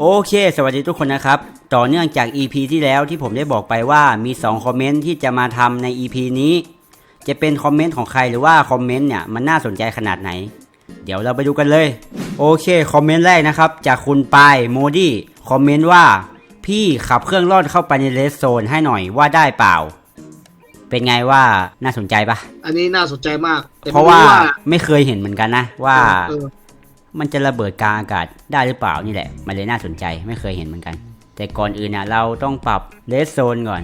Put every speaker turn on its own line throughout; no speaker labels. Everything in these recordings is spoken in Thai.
โอเค สวัสดีทุกคนนะครับ ต่อเนื่องจาก EP ที่แล้วที่ผมได้บอกไปว่ามี 2 คอมเมนต์ที่จะมาทำใน EP นี้ จะเป็นคอมเมนต์ของใครหรือว่าคอมเมนต์เนี่ยมันน่าสนใจขนาดไหน เดี๋ยวเราไปดูกันเลย โอเค คอมเมนต์แรกนะครับ จากคุณปายโมดี้คอมเมนต์ว่า พี่ขับเครื่องร่อนเข้าไปในเลสโซนให้หน่อยว่าได้เปล่า เป็นไงว่าน่าสนใจปะ
อันนี้น่าสนใจมากแต่
เพราะ
ไม่
ว่า
ว่า
ไม่เคยเห็นเหมือนกันนะว่า
เออ
มันจะระเบิดกลางอากาศได้หรือเปล่านี่แหละ มันเลยน่าสนใจไม่เคยเห็นเหมือนกัน แต่ก่อนอื่นนะเราต้องปรับเลสโซนก่อน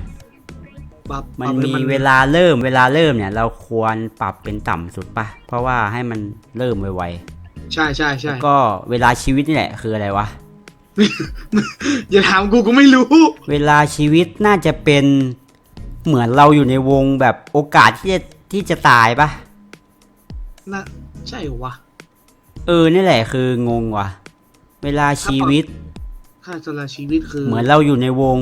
ปรับ
มัน
ปรับให้
มีเวลาเริ่มเวลาเริ่มเนี่ย เราควรปรับเป็นต่ำสุดปะเพราะว่าให้มันเริ่มไว
ใช่ใช่
ๆ
ใช่
ก็เวลาชีวิตนี่แหละคืออะไรวะ
อย่าถามกูกูไม่รู้
เวลาชีวิตน่าจะเป็นเหมือนเราอยู่ในวงแบบโอกาสที่จะที่จะตายปะ
น่าใช่เหรอวะ
เออนี่แหละคืองงว่ะ เวลาชีวิต
ค่าสละชีวิตคือ
เหมือนเราอยู่ในวง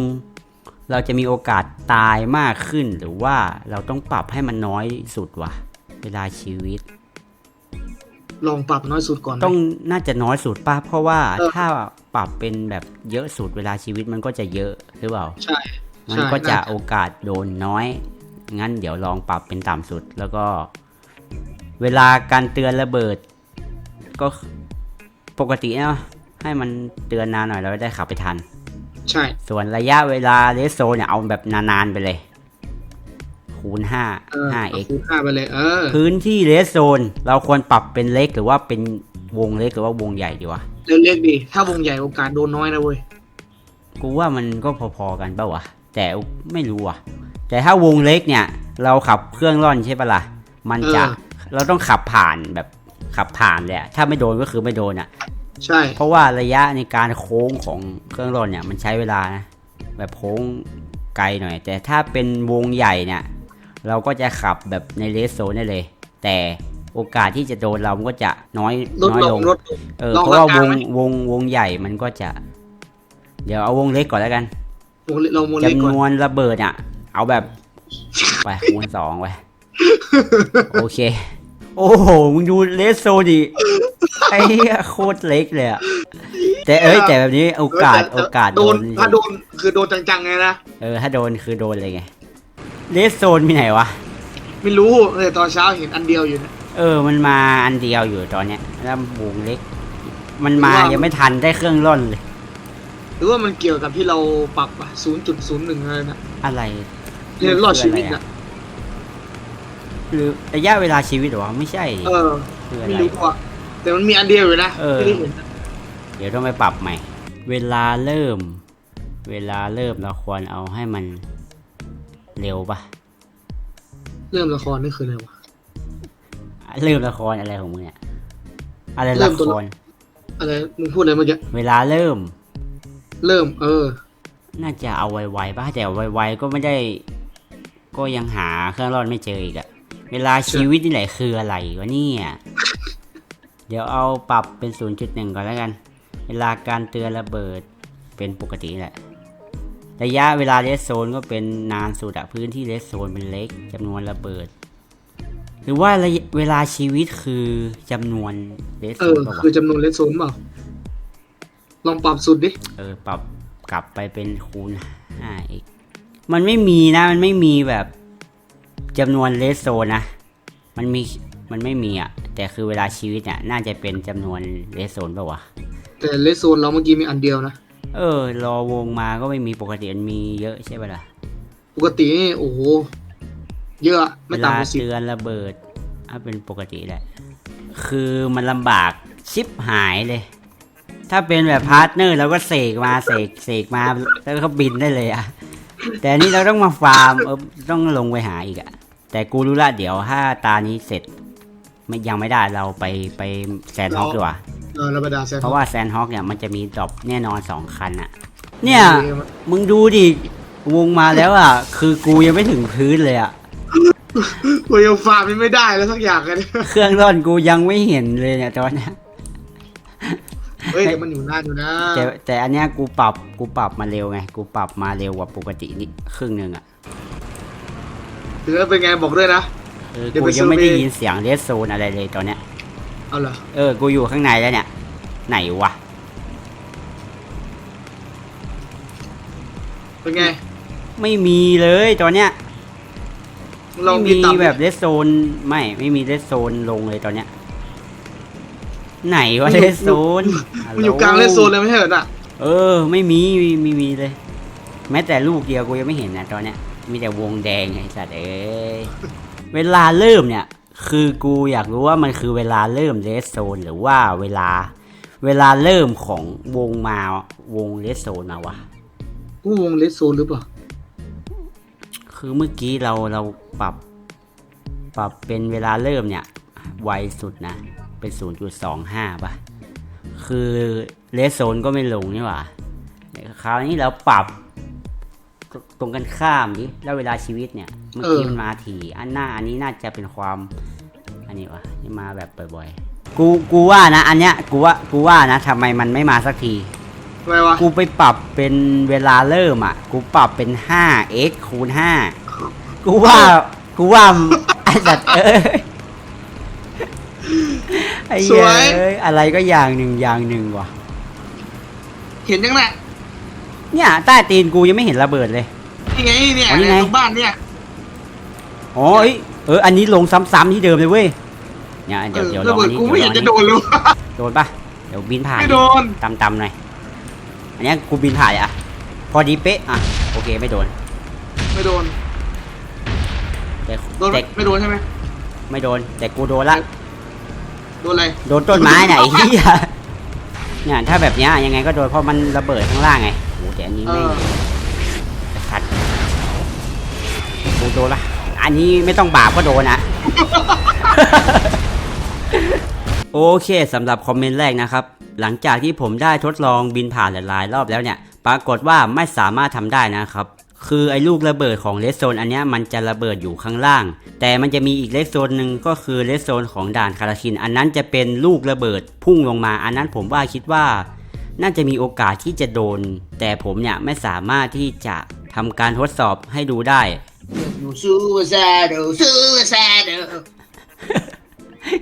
เราจะมีโอกาสตายมากขึ้น หรือว่าเราต้องปรับให้มันน้อยสุดวะเวลาชีวิต
ลองปรับน้อยสุดก่อนไหม
ต้องน่าจะน้อยสุดป่ะเพราะว่า
เออ
ถ้าปรับเป็นแบบเยอะสุดเวลาชีวิตมันก็จะเยอะหรือเปล่า
ใช่
มัน
ใช่
ก็จะ
น่า
โอกาสโดนน้อย งั้นเดี๋ยวลองปรับเป็นต่ำสุด แล้วก็ เวลาการเตือนระเบิด ก็ปกติเนาะให้มันเตือนนานหน่อยเราจะได้ขับไปทัน
ใช่
ส่วนระยะเวลาเลสโซเนี่ยเอาแบบนานๆไปเลย คูณห้า
เออ
ห้า
เอา
เอ็ก
คูณห้าไปเลยเออ
พื้นที่เลสโซน เราควรปรับเป็นเล็กหรือว่าเป็นวงเล็กหรือว่าวงใหญ่ดีวะ
เล็กๆดี ถ้าวงใหญ่โอกาสโดนน้อยนะเว้ย
กูว่ามันก็พอๆกันเปล่าวะ แต่ไม่รู้อะ แต่ถ้าวงเล็กเนี่ย เราขับเครื่องร่อนใช่ปะล่ะ มันจะ
เออ
เราต้องขับผ่านแบบ ขับผ่านเลยอะถ้าไม่โดนก็คือไม่โดนอะ
ใช่
เพราะว่าระยะในการโค้งของเครื่องร่อนเนี่ยมันใช้เวลานะแบบโค้งไกลหน่อย แต่ถ้าเป็นวงใหญ่เนี่ย เราก็จะขับแบบในเลสโซนได้เลย แต่โอกาสที่จะโดนเรามันก็จะน้อย
ลด
น้อย
ล
ล
ง
ง
ลดลง
เออ
ลอง
เพราะว่า
หลัก
ว
การ
ง
ไหม
วงวงใหญ่มันก็จะ เดี๋ยวเอาวงเล็กก่อนแล้วกัน
วงเล็กเราวงเล็ก
จำ
ก่อน
นวนระเบิดอะ เอาแบบไปคูณสองไปโอเค โอ้โห มึงดูเลสโซดิไอ้เหี้ยโคตรเล็กเลยอะแต่เอ้ยแต่แบบนี้โอกาส
เแต่
โอกาส
โดน
นี่
ถ้าโดนคือโดนจังๆไงนะ
เออ ถ้าโดนคือโดนเลยไงเลสโซนมีไหนวะ
ไม่รู้เลยตอนเช้าเห็นอันเดียวอยู่นะ
เออ มันมาอันเดียวอยู่ตอนเนี้ยแล้ววงเล็ก มันมา
ว่ายั
ยังไม่ทันได้เครื่องร่อนเลย
หรือว่ามันเกี่ยวกับที่เราปรับอะ0.01อะไรนะ
อะไร
เนี่ยรอดชีวิต
คือ
นะ
อะไรอะหรือระยะเวลาชีวิตเหรอวะไม่ใช่ดิ
เออ
คืออะ
ไม่
ไร
รู้อะแต่มันมีอันเดียวอยู่นะ
เออ
ไม่ได้เห็นนะ
เดี๋ยวต้องไปปรับใหม่ เวลาเริ่ม เวลาเริ่มเราควรเอาให้มันเร็วปะ
เริ่มละครนี่คืออะไรวะ
เริ่มละครอะไรของมึงเนี่ยอะไร
เริ่
ละ
ม
ค
ตัว
ร
อะไรมึงพูดอะไรเมื่อกี้
เวลาเริ่ม
เริ่ม เออ
น่าจะเอาไวๆป่ะแต่ไวๆก็ไม่ได้ ก็ยังหาเครื่องร่อนไม่เจออีกอะ เวลาชีวิตนี่แหละคืออะไรวะเนี่ย เดี๋ยวเอาปรับเป็น 0.1 ก่อนแล้วกัน เวลาการเตือนระเบิดเป็นปกติแหละ ระยะเวลาเลสโซนก็เป็นนานสุดอะพื้นที่เลสโซนเป็นเล็กจำนวนระเบิด หรือว่าระยะเวลาชีวิตคือจำนวนเลส
เอ
โซ
อ
นป่าวะ
คือจำนวนเลสโซนเปล่าลองปรับสุดดิ
เออ ปรับกลับไปเป็นคูณห้าอีกมันไม่มีนะ มันไม่มีแบบ จำนวนเลสโซนนะ มันมี มันไม่มีอะ แต่คือเวลาชีวิตเนี่ย น่าจะเป็นจำนวนเลสโซนป่าวะ
แต่เลสโซนเราเมื่อกี้มีอันเดียวนะ
เออ รอวงมาก็ไม่มีปกติมันมีเยอะใช่ปะล่ะ
ปกตินี่โอ้โห เยอะอะ
เว
ไม่
ลา
ต่ำกว่าสิบ
เตือนระเบิดถ้าเป็นปกติแหละ คือมันลำบากชิปหายเลย ถ้าเป็นแบบพาร์ทเนอร์เราก็เสกมาเสกเสกมาแล้วก็บินได้เลยอะแต่อันนี่เราต้องมาฟาร์มเออต้องลงไปหาอีกอะ แต่กูรู้ละเดี๋ยวถ้าตานี้เสร็จ ไม่ยังไม่ได้เราไปไปแซนฮอกดีกว่า
เออระบดาแซน
เพราะว่าแซนฮอกเนี่ยมันจะมีดรอปแน่นอนสองคันอะเนี่ย มึงดูดิวงมาแล้วอะคือกูยังไม่ถึงพื้นเลยอะ
กูยังฟาร์มยังไม่ได้แล้วสักอย่างเลย
เครื่องร่อนกูยังไม่เห็นเลยเนี่ยตอนเนี้ย
เฮ้ยแต่มันอยู่นานอยู่นะ
แต่แต่อันเนี้ยกูปรับกูปรับมาเร็วไง กูปรับมาเร็วกว่าปกตินี่ครึ่งหนึ่งอะ
ถือว่าเป็นไงบอกด้วยนะ
เออ
เดี๋ยว
กู
ไป
ยังไม่ได้
survey
ยินเสียงเรสโซนอะไรเลยตอนเนี้ย
เอาเหรอ
เออ กูอยู่ข้างในแล้วเนี่ย ไหนวะ
เป็นไง
ไม่มีเลยตอนเนี้ย
ลอง
ไม่
บิน
มี
ต่ำ
แบบเลสโซนไม่ไม่มีเลสโซนลงเลยตอนเนี้ย ไหนวะเลสโซน
มันอยู่กลางเลนโซนเลยไม่ใช่เหรอน่ะ
เออ ไม่มีไม่มีมีเลย แม้แต่ลูกเดียวกูยังไม่เห็นนะตอนเนี้ย มีแต่วงแดงไอ้สัตว์เอ้ยเวลาเริ่มเนี่ย คือกูอยากรู้ว่ามันคือเวลาเริ่มเลสโซนหรือว่าเวลา เวลาเริ่มของวงมาวงเลสโซนมาวะ
กูวงเลนโซนหรือเปล่า
คือเมื่อกี้เราเราปรับ ปรับเป็นเวลาเริ่มเนี่ย ไวสุดนะ เป็น 0.25ป่ะ คือเลสโซนก็ไม่ลงนี่หว่าคราวนี้เราปรับ ตตรงกันข้ามดิแล้วเวลาชีวิตเนี่ยเมื่อกี้มันมาถี่ อันหน้าอันนี้น่าจะเป็นความ อันนี้วะนี่มาแบบบ่อยๆ กูกูว่านะ อันเนี้ยกูว่ากูว่านะทำไมมันไม่มาสักที
ทำไมวะ
กูไปปรับเป็นเวลาเริ่มอะ กูปรับเป็น 5x คูณ5กูว่ากูว่าไอ้สัตว์เอ้ยไอ้เหี้ยเอ้ยอะไรก็อย่างหนึ่งอย่างหนึ่งว่ะ
เห็นยังไง
เนี่ยใต้ตีนกูยังไม่เห็นระเบิดเลย
นี่ไงเนี่ย
อ๋อนี่ไง
ตรงบ้านเนี่ย
อ๋อเอ้ยเอออันนี้ลงซ้ำๆที่เดิมเลยเว้ยเนี่ย
เอ
เดี๋ยว
อ
เดี๋ยวล
ระ
อง
เบิ
อั
ด
นนี้
กูไม่เห็นจะ
เดี๋ยว
โด
ลอง
นเลย
โดนปะเดี๋ยวบินผ่าน
ไม่โดน
ตำๆหน่อยอันเนี้ยกูบินผ่านเลยอะพอดีเป๊ะอะโอเคไม่โดน
ไม่โดน
แต่
โดนไหม
แต่
ไม่โดนใช่ไหม
ไม่โดน แต่กูโดนละ
โดนอะไร
โดนต้นไม้ไหนเฮียเนี่ยถ้าแบบเนี้ยยังไงก็โดนเพราะมันระเบิดข้างล่างไงโอ้ แต่อันนี้
เอ
ไม่
อ
ชัดกูโดนละ อันนี้ไม่ต้องบาปก็โดนนะโอเคสำหรับคอมเมนต์แรกนะครับ หลังจากที่ผมได้ทดลองบินผ่านหลายๆ รอบแล้วเนี่ย ปรากฏว่าไม่สามารถทำได้นะครับ คือไอ้ลูกระเบิดของเลสโซนอันเนี้ยมันจะระเบิดอยู่ข้างล่าง แต่มันจะมีอีกเลสโซนหนึ่งก็คือเลสโซนของด่านคาราคิน อันนั้นจะเป็นลูกระเบิดพุ่งลงมา อันนั้นผมว่าคิดว่า น่าจะมีโอกาสที่จะโดน แต่ผมเนี่ยไม่สามารถที่จะทำการทดสอบให้ดูได้
อยู่ซูเปอร์แซดซูเปอร์แซด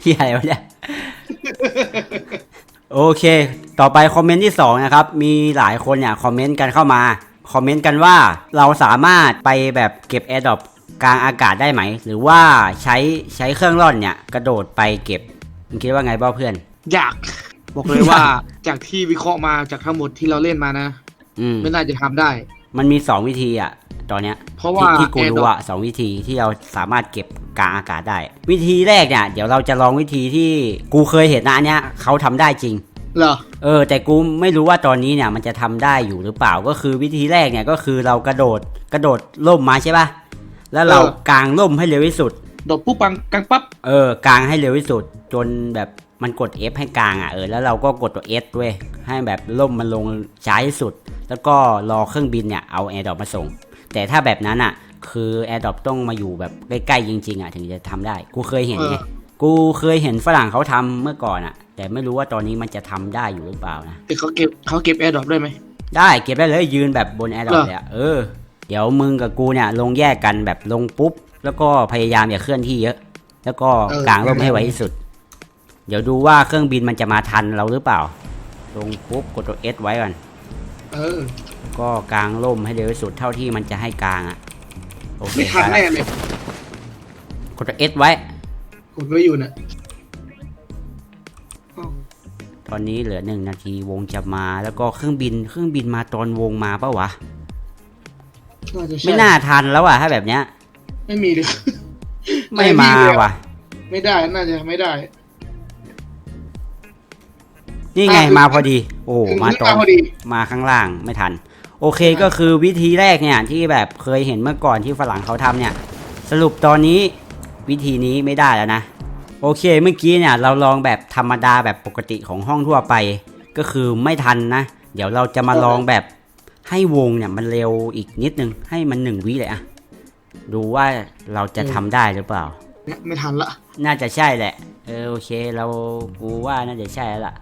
เฮียอะไรวะเนี่ย โอเค ต่อไปคอมเมนต์ที่ 2 นะครับ มีหลายคนเนี่ยคอมเมนต์กันเข้ามา คอมเมนต์กันว่าเราสามารถไปแบบเก็บ a อ r d r o p กลางอากาศได้ไหม หรือว่าใช้ใช้เครื่องร่อนเนี่ย กระโดดไปเก็บมึงคิดว่าไงบ้าเพื่อน
อยาก บอกเลยว่า จากที่วิเคราะห์มาจากทั้งหมดที่เราเล่นมานะ
อืม
ไม่น่าจะทำได้
มันมี2วิธีอะ ตอนเนี้ย
เพราะว่า
ที่ที่กูรู้
AirDrop
อะสองวิธีที่เราสามารถเก็บกลางอากาศได้ วิธีแรกเนี่ย เดี๋ยวเราจะลองวิธีที่กูเคยเห็นนะอันเนี้ยเขาทำได้จริง
เหรอ
เออ แต่กูไม่รู้ว่าตอนนี้เนี่ยมันจะทำได้อยู่หรือเปล่าก็คือวิธีแรกเนี่ยก็คือเรากระโดดกระโดดล่มมาใช่ปะแล้วเรา
เออ
กางล่มให้เร็วที่สุด
ดอกปุ๊บปังกังปั๊บ
เออกางให้เร็วที่สุดจนแบบ มันกด F ให้กางอะเออแล้วเราก็กดตัว S ด้วยให้แบบล่มมันลงช้าที่สุด แล้วก็รอเครื่องบินเนี่ยเอาแอร์ดรอปมาส่ง แต่ถ้าแบบนั้นอะ คือแอร์ดรอปต้องมาอยู่แบบใกล้ๆจริง ๆอะถึงจะทำได้ กูเคยเห็นไงกูเคยเห็นฝรั่งเขาทำเมื่อก่อนอะ แต่ไม่รู้ว่าตอนนี้มันจะทำได้อยู่หรือเปล่านะ
แต่เขาเก็บเขาเก็บแอร์ดรอปได้ไหม
ได้เก็บได้เลยยืนแบบบนแอร์ดรอป
เหรอ
เลยอะเออเดี๋ยวมึงกับกูเนี่ยลงแยกกันแบบลงปุ๊บแล้วก็พยายามอย่าเคลื่อนที่เยอะ แล้วก็กางร่มให้ไวที่สุด เดี๋ยวดูว่าเครื่องบินมันจะมาทันเราหรือเปล่า ลงปุ๊บกดตัว S ไว้ก่อน
เออ
ก็กางร่มให้เร็วที่สุดเท่าที่มันจะให้กางอะโอเค
ไม่ทัน
ไป
แน่
ละ
เลย
กดตัว S ไว้
กดไว้อยู่น่ะอ้าว
ตอนนี้เหลือหนึ่งนาทีวงจะมาแล้วก็เครื่องบินเครื่องบินมาตอนวงมาปะวะ
น่าจะใช่
ไม่น่าทันแล้วอะถ้าแบบเนี้ย
ไม่มีเลย
ไม่มาว่ะ
ไม่ได้น่าจะไม่ได้
นี่ไง
อะ
มาพอดี โอ้มาตอน
พอดี
มาข้างล่างไม่ทัน โอเคก็คือวิธีแรกเนี่ยที่แบบเคยเห็นเมื่อก่อนที่ฝรั่งเขาทำเนี่ย สรุปตอนนี้วิธีนี้ไม่ได้แล้วนะ โอเคเมื่อกี้เนี่ยเราลองแบบธรรมดาแบบปกติของห้องทั่วไป ก็คือไม่ทันนะ เดี๋ยวเราจะมาลองแบบให้วงเนี่ยมันเร็วอีกนิดนึงให้มันหนึ่งวิเลยอะดูว่าเราจะทำได้หรือเปล่า
เนี่ยไม่ทันละ
น่าจะใช่แหละ เออโอเค เรากูว่าน่าจะใช่แล้วล่ะ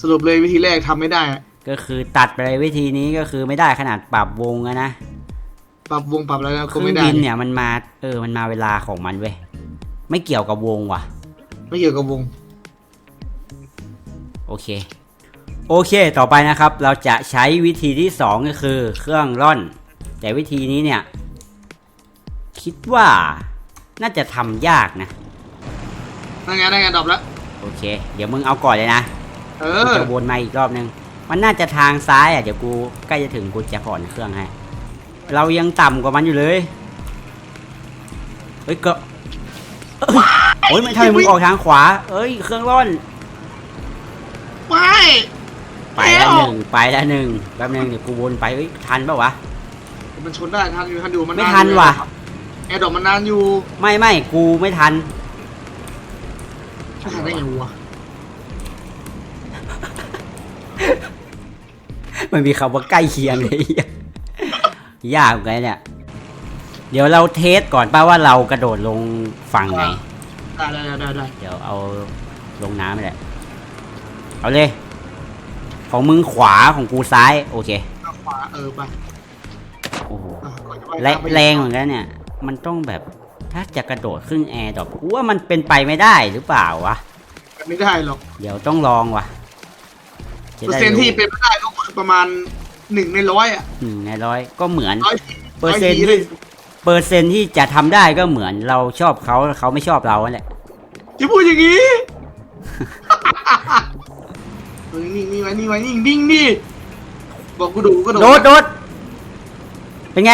สรุปเลยวิธีแรกทำไม่ได้อะ
ก็คือตัดไปเลยวิธีนี้ก็คือไม่ได้ขนาดปรับวงอะนะ
ปรับวงปรับอะไรแล้ว
เค
ก็
รื่อ
ไม่
ง
ได้
บินเนี่ยมันมาเออมันมาเวลาของมันเว้ยไม่เกี่ยวกับวงว่ะ
ไม่เกี่ยวกับวง
โอเค โอเค ต่อไปนะครับ เราจะใช้วิธีที่สองก็คือเครื่องร่อน แต่วิธีนี้เนี่ย คิดว่าน่าจะทำยากนะ
นั่นไงนั่นไงดรอปแล้ว
โอเค เดี๋ยวมึงเอาก่อนเลยนะ
เอ
กู
อ
จะวนมาอีกรอบนึง มันน่าจะทางซ้ายอะเดี๋ยวกูใกล้จะถึงกูจะผ่อนเครื่องให้ เรายังต่ำกว่ามันอยู่เลย เฮ้ยก็เอ้ยโอ้ยไม่ทำไมมึงออกทางขวา เอ้ยเครื่องร่อน
ไม่
ไปแล้วหนึ่งไปแล้วหนึ่งแป๊บนึงเดี๋ยวกูวนไปเอ้ยทันเปล่าวะ
มันชนได้ทันอยู่ทันอยู่มัน
ไม่
นาน
ทัน
อยู่
ว่ะ
แอร์ดรอปมันนานอยู่
ไม่ไม่กูไม่ทัน
จะทันได้ไงวะ
มันมีคำว่าใกล้เคียงเลยยากเหมือนกันเนี่ย เดี๋ยวเราเทสก่อนป้าว่าเรากระโดดลงฝั่งไหน
ได้ได้ได้ได้ได้
เดี๋ยวเอาลงน้ำไปแหละเอาเลย ของมึงขวาของกูซ้าย โอเค
เอาขวาเออไป
โอ้โห
อะก่อนจะไป
แรงแรงเหมือนกันเนี่ย มันต้องแบบถ้าจะกระโดดขึ้นแอร์ดรอปกูว่ามันเป็นไปไม่ได้หรือเปล่าวะ
ไม่ได้หรอก
เดี๋ยวต้องลองว่ะจะ
เปอร์
ได้
เซ็นต์ที่
รู้
เป็นไม่ได้ก็คือประมาณหนึ่งในร้อยอะ
หนึ่งในร้อยก็เหมือน
ร้อย
เปอร์เซ็นต์
ทีเล
ที่
ย
เปอร์เซ็นต์ที่จะทำได้ก็เหมือนเราชอบเขาเขาไม่ชอบเราแหละ
จะพูดอย่างนี้ เฮ้ยนิ่งนิ่งไว้นิ่งไว้นิ่งนิ่งดิบอกกูดูกูโด
โดดโดดเป็นไง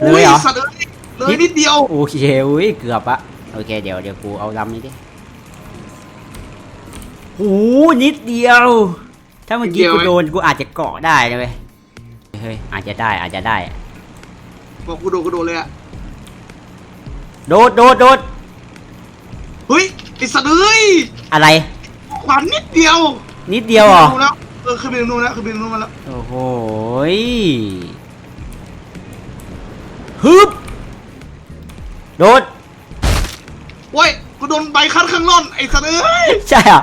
เลยเหรอ
ยสัตว์เอ้ยเลยนิดเดียว
โอเคอุ้ยเกือบอะโอเค เดี๋ยวเดี๋ยวกูเอาลำนี้ดิโอ้นิดเดียว ถ้าเมื่อกี้กูโดนกูอาจจะเกาะได้นะเว้ยเฮ้ยอาจจะได้อาจจะได้
บอกกูดูกูดูเลยอะ
โดดโดดโดด
เฮ้ยไอ้สัตว์เอ้ย
อะไร
ขวานนิดเดียว
นิดเดียวเหรอ
ขึ้นไปนู่นแล้วเออขึ้นไปนู่นแล้วขึ้นไปนู่นมาแล้ว
โอ้โหยฮึบโดด
โอ้ยกูโดนใบคัดข้างล่อนไอ้สัตว์เอ้ย
ใช่อะ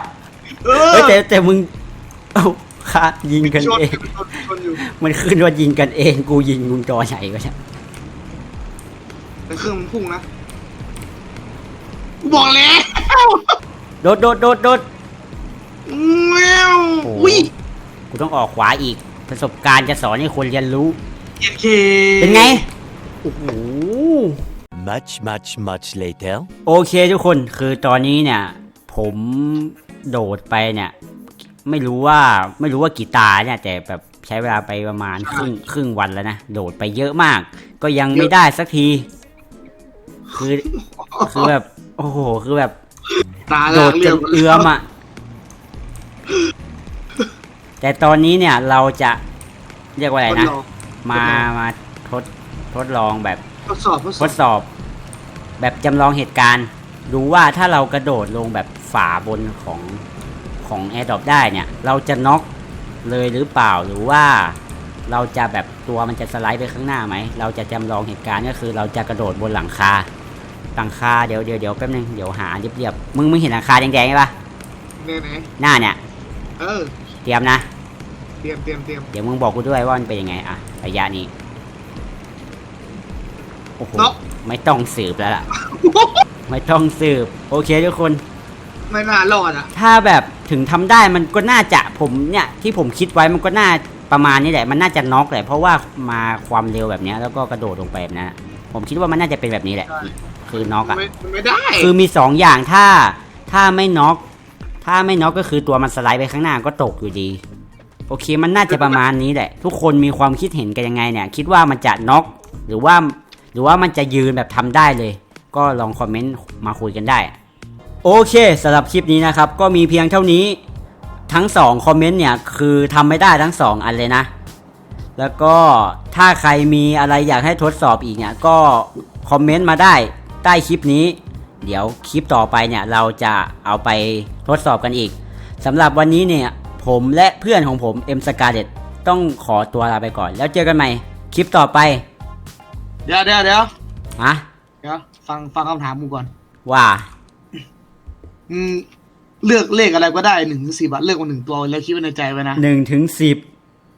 เออ
เฮ้ยแต่แต่มึง เอ้าคายิงกัน
ชน
เอง
ชนชนอยู่
มันขึ้นว่ายิงกันเอง กูยิงมึงจอไหนวะเนี่ย
แต่เครื่องมันพุ่งนะกูบอกแล้ว
โดดโดดโดดโดด
แมว
โอ้
อุ้ย
กูต้องออกขวาอีก ประสบการณ์จะสอนให้คนเรียนรู้
เจ็ดเค
เป็นไง โอ้โห
Much, much, much later.
โอเคทุกคนคือตอนนี้เนี่ย ผมโดดไปเนี่ย ไม่รู้ว่าไม่รู้ว่ากี่ตาเนี่ยแต่แบบใช้เวลาไปประมาณครึ่งครึ่งวันแล้วนะโดดไปเยอะมาก ก็ยังไม่ได้สักที คือคือแบบ โอ้โห คือแบบ
ตา
โด
ลา
ด
ก
จ
เรีย
น
บ
เอื้อมอะแต่ตอนนี้เนี่ยเราจะเรียกว่าอะไรนะ
ทดลอง
มามาทดทดลองแบบ
ทดสอบทดส
ท
อบ
ดสอบ แบบจำลองเหตุการณ์ ดูว่าถ้าเรากระโดดลงแบบฝาบนของ ของ a อ r d r o p ได้เนี่ย เราจะน็อกเลยหรือเปล่าหรือว่าเราจะแบบตัวมันจะสไลด์ไปข้างหน้าไหม เราจะจำลองเหตุการณ์ก็คือเราจะกระโดดบนหลังคา หลังคาเดี๋ยวเดี๋ยวเดี๋ยวแป๊บนึงเดี๋ยวหาเรียบๆมึงมึงเห็นหลังคาแดงๆไหมปะ
ไหนไหน
หน้าเนี่ย
เออ
เตรียมนะ
เตรียมเตรียมเตรียม
เดี๋ยวมึงบอกกูด้วยว่ามันเป็นยังไงอะระยะนี้โอ้โห
เนาะ
ไม่ต้องสืบแล้วล่ะ ไม่ต้องสืบ โอเคทุกคน
ไม่น่ารอดอะ
ถ้าแบบ ถึงทำได้มันก็น่าจะผมเนี่ยที่ผมคิดไว้มันก็น่าประมาณนี้แหละมันน่าจะน็อกแหละเพราะว่ามาความเร็วแบบเนี้ยแล้วก็กระโดดลงไปแบบนั้นอะผมคิดว่ามันน่าจะเป็นแบบนี้แหละ
ใช่
คือน็อกอะ
ไม่ไม่ได้
คือมีสองอย่างถ้าถ้าไม่น็อกถ้าไม่น็อกก็คือตัวมันสไลด์ไปข้างหน้าก็ตกอยู่ดี โอเคมันน่าจะประมาณนี้แหละ ทุกคนมีความคิดเห็นกันยังไงเนี่ย คิดว่ามันจะน็อกหรือว่า หรือว่ามันจะยืนแบบทำได้เลย ก็ลองคอมเมนต์มาคุยกันได้ โอเคสำหรับคลิปนี้นะครับ ก็มีเพียงเท่านี้ทั้งสองคอมเมนต์เนี่ยคือทำไม่ได้ทั้งสองอันเลยนะ แล้วก็ถ้าใครมีอะไรอยากให้ทดสอบอีกเนี่ยก็คอมเมนต์มาได้ใต้คลิปนี้ เดี๋ยวคลิปต่อไปเนี่ยเราจะเอาไปทดสอบกันอีกสำหรับวันนี้เนี่ยผมและเพื่อนของผมเอ็มสกาเดตต้องขอตัวลาไปก่อน แล้วเจอกันใหม่คลิปต่อไป
เดี๋ยวเดี๋ยวเดี๋ยว
อะ
เดี๋ยวฟังฟังคำถามกูก่อน
ว่า
อืมเลือกเลขอะไรก็ได้หนึ่งถึงสี่บาทเลือกมาหนึ่งตัวแล้วคิดไว้ในใจไว้นะ
หนึ่งถึงสิบ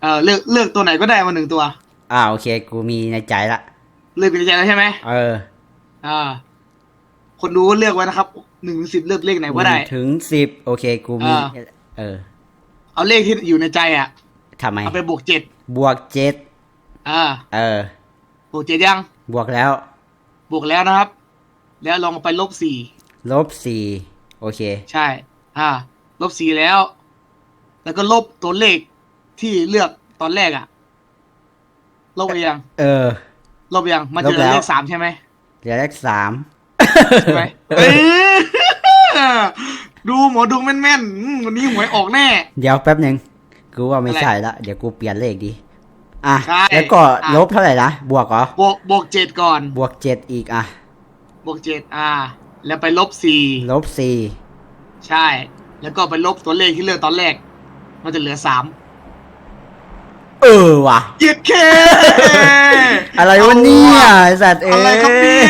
เออเลือกเลือกตัวไหนก็ได้มาหนึ่งตัว
อ่าโอเค กูมีในใจละ
เลือกเป็นในใจแล้วใช่ไหม
เออ
อ่า คนดูก็เลือกไว้นะครับหนึ่งถึงสิบเลือกเลขไหนก็ได้
หนึ่งถึงสิบโอเค กูมี
อ่า
เออ
คเอาเลขที่อยู่ในใจอะ
ทำไม
เอาไปบวกเจ็ด
บวกเจ็ด
อ่า
เออ
บวกเจ็ดยัง
บวกแล้ว
บวกแล้วนะครับ แล้วลองเอาไปลบสี่
ลบสี่ โอเค
ใช่ อ่า ลบสี่แล้ว แล้วก็ลบตัวเลขที่เลือกตอนแรกอะ ลบไปยัง
เออ
ลบไปยัง มันจะเหลื
ลบ
อ
แล้ว
เลขสามใช่ไหม
เหลือเลขสาม
ใช่ไหมเอ้ยดูหมอดูแม่นๆอืมวันนี้หวยออกแน่
เดี๋ยวแป๊บหนึ่งกูว่าไม่
อะไร
ใช่ละ เดี๋ยวกูเปลี่ยนเลขดี อะ
ใช่
แล้วก็
อะ
ลบเท่าไหร่นะ บวกเหรอ
บวกบวกเจ็ดก่อน
บวกเจ็ดอีกอะ
บวกเจ็ดอ่า แล้วไปลบสี่
ลบสี่
ใช่ แล้วก็ไปลบตัวเลขที่เลือกตอนแรก มันจะเหลือสาม
เออว่ะ
เจ็ดเค
อะไรวะเนี่ยไอ้สัตว์เอ้ย
อะไรครับเนี่ย